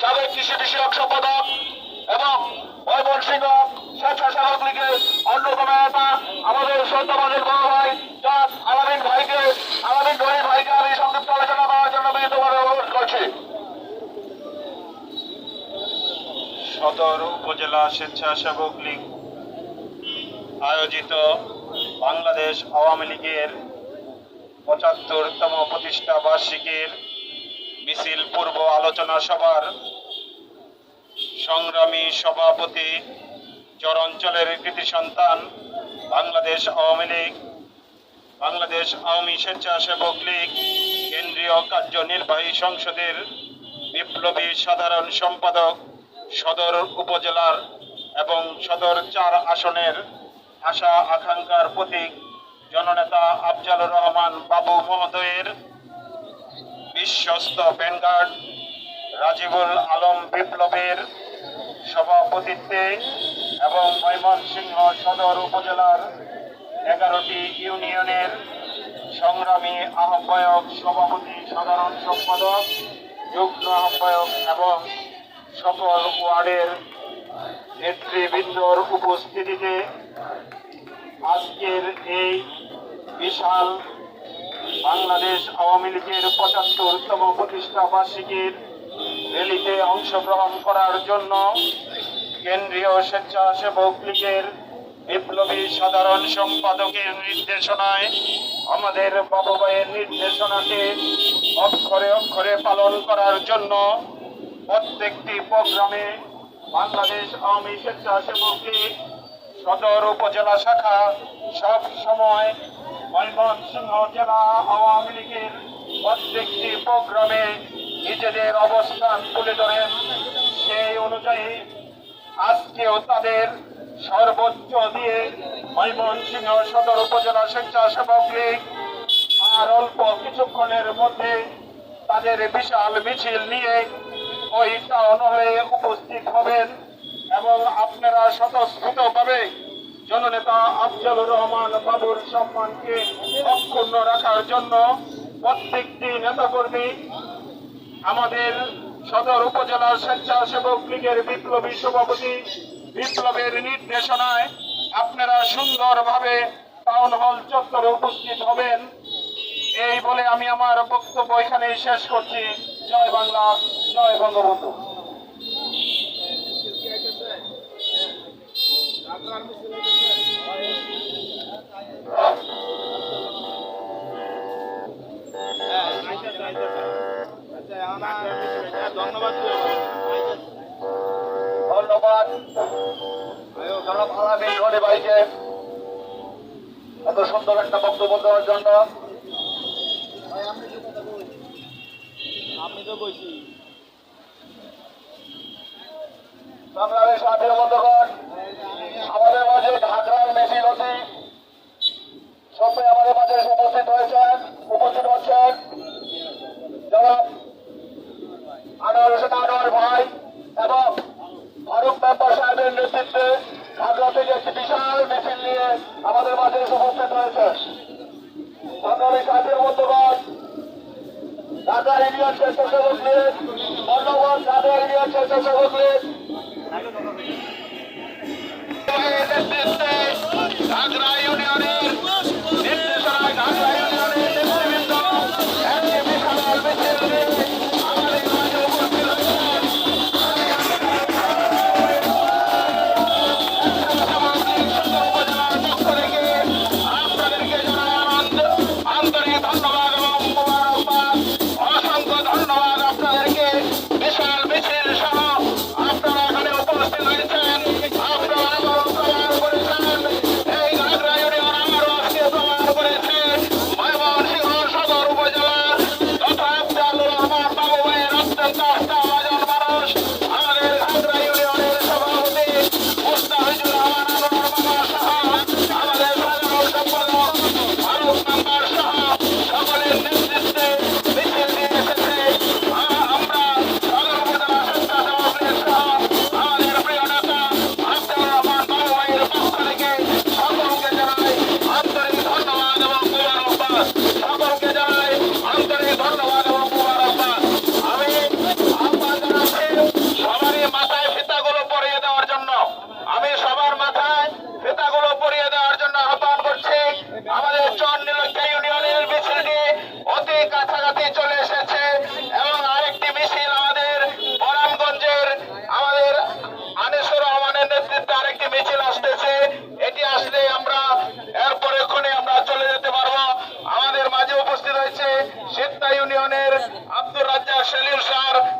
সাবেক কৃষি বিষয়ক সম্পাদক এবং ময়মনসিংহ স্বেচ্ছাসেবক লীগের অন্যতম নেতা আমাদের সন্তানের বড় ভাই জান আলামিন ভাইকে, আলামিন রহিম ভাইকে আমি সংক্ষিপ্ত আলোচনা করার জন্য বিনীতভাবে অনুরোধ করছি। সদর উপজেলা স্বেচ্ছাসেবক লীগ আয়োজিত বাংলাদেশ আওয়ামী লীগের পঁচাত্তরতম প্রতিষ্ঠা বার্ষিকীর মিছিল পূর্ব আলোচনা সভার সংগ্রামী সভাপতি চরাঞ্চলের কৃতি সন্তান, বাংলাদেশ আওয়ামী লীগ, বাংলাদেশ আওয়ামী স্বেচ্ছাসেবক লীগ, কেন্দ্রীয় কার্যনির্বাহী সংসদের বিপ্লবী সাধারণ সম্পাদক, সদর উপজেলার এবং সদর চার আসনের আশা আকাঙ্ক্ষার প্রতীক, জননেতা আফজালুর রহমান বাবু মহোদয়ের বিশ্বস্ত ব্যানগার্ড রাজিবুল আলম বিপ্লবের সভাপতিত্বে এবং ময়মনসিংহ সদর উপজেলার এগারোটি ইউনিয়নের সংগ্রামী আহ্বায়ক সভাপতি সাধারণ সম্পাদক, যুগ্ম আহ্বায়ক এবং সকল ওয়ার্ডের নেতৃবৃন্দর উপস্থিতিতে আজকের এই বিশাল বাংলাদেশ আওয়ামী লীগের পঁচাত্তরতম প্রতিষ্ঠা বার্ষিকীর র্যালিতে অংশগ্রহণ করার জন্য কেন্দ্রীয় স্বেচ্ছাসেবক লীগের বিপ্লবী সাধারণ সম্পাদকের নির্দেশনায় আমাদের বাবু ভাইয়ের নির্দেশনাকে অক্ষরে অক্ষরে পালন করার জন্য প্রত্যেকটি প্রোগ্রামে বাংলাদেশ আওয়ামী স্বেচ্ছাসেবক লীগ সদর উপজেলা শাখা সব সময় ময়মনসিংহ জেলা আওয়ামী লীগের প্রত্যেকটি প্রোগ্রামে নিজেদের অবস্থান তুলে ধরেন। সেই অনুযায়ী আজকেও তাদের সর্বোচ্চ দিয়ে ময়মনসিংহ সদর উপজেলা স্বেচ্ছাসেবক লীগ আর অল্প কিছুক্ষণের মধ্যে তাদের বিশাল মিছিল নিয়ে ওই টাউন হয়ে উপস্থিত হবেন এবং আপনারা স্বতঃস্ফূর্তভাবে জননেতা আফজালুর রহমান বাবুর সম্মানকে অক্ষুণ্ণ রাখার জন্য প্রত্যেকটি নেতাকর্মী, আমাদের সদর উপজেলার স্বেচ্ছাসেবক লীগের বিপ্লবী সভাপতি, বিপ্লবের নির্দেশনায় আপনারা সুন্দরভাবে টাউন হল চত্বরে উপস্থিত হবেন। এই বলে আমি আমার বক্তব্য এখানে শেষ করছি। জয় বাংলা, জয় বঙ্গবন্ধু। ধন্যবাদ। ধন্যবাদ এত সুন্দর একটা বক্তব্য দেওয়ার জন্য। আমি তো বলছি। আমাদের মাঝে ঢাকা সবাই আমাদের মাঝে উপস্থিত হয়েছেন, উপস্থিত হচ্ছেন। আনোয়ার ভাই এবং ফারুক মেম্বার সাহেবের নেতৃত্বে খাগড়া থেকে একটি বিশাল মিছিল নিয়ে আমাদের মাঝে উপস্থিত হয়েছে সংগ্রামী সাহেবের বন্ধুগণ, ঢাকা ইউনিয়ন স্বেচ্ছাসেবক লীগ ধন্যবাদ ঢাকা ইউনিয়ন স্বেচ্ছাসেবক লীগ। ঘাগড়া Williams out of